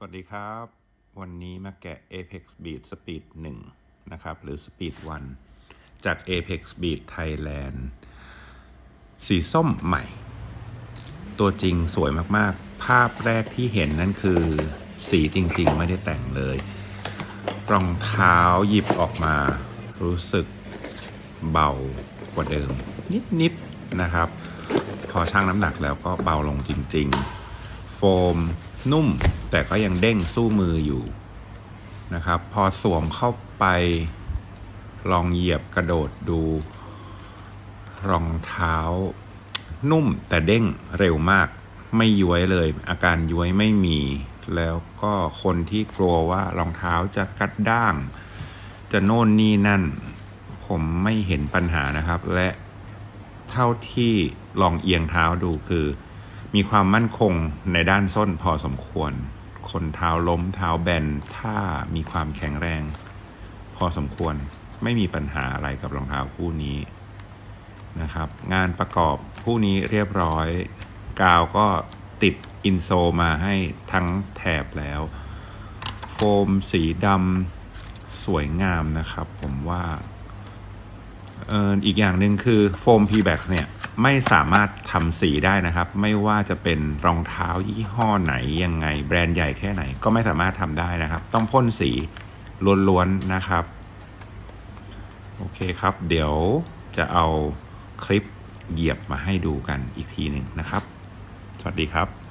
สวัสดีครับ วันนี้มาแกะ Apex Beat Speed 1 นะครับ หรือ Speed 1 จาก Apex Beat Thailand สีส้มใหม่ ตัวจริงสวยมากๆ ภาพแรกที่เห็นนั่นคือ สีจริงๆ ไม่ได้แต่งเลย รองเท้าหยิบออกมา รู้สึกเบากว่าเดิม นิดๆนะครับ พอชั่งน้ำหนักแล้วก็เบาลงจริง ๆ โฟม นุ่มแต่ก็ยังเด้งสู้มืออยู่นะครับ พอสวมเข้าไปลองเหยียบกระโดดดู รองเท้า นุ่มแต่เด้งเร็วมากไม่ย้วยเลย อาการย้วยไม่มี แล้วก็คนที่กลัวว่ารองเท้าจะกัดด้าง จะโน่นนี่นั่น ผมไม่เห็นปัญหานะครับ และเท่าที่ลองเอียงเท้าดูคือ มีความมั่นคงในด้านส้นพอสมควร คนเท้าล้มเท้าแบนถ้ามีความแข็งแรง พอสมควรไม่มีปัญหาอะไรกับรองเท้าคู่นี้นะครับ งานประกอบคู่นี้เรียบร้อย กาวก็ติดอินโซมาให้ทั้งแถบแล้ว โฟมสีดำสวยงามนะครับ ผมว่าเอออีกอย่างหนึ่งคือโฟม p b a c เนี่ย ไม่สามารถทำสีได้นะครับ ไม่ว่าจะเป็นรองเท้ายี่ห้อไหนยังไง แบรนด์ใหญ่แค่ไหนก็ไม่สามารถทำได้นะครับ ต้องพ่นสีล้วนๆนะครับ โอเคครับ เดี๋ยวจะเอาคลิปเหยียบมาให้ดูกันอีกทีหนึ่งนะครับ สวัสดีครับ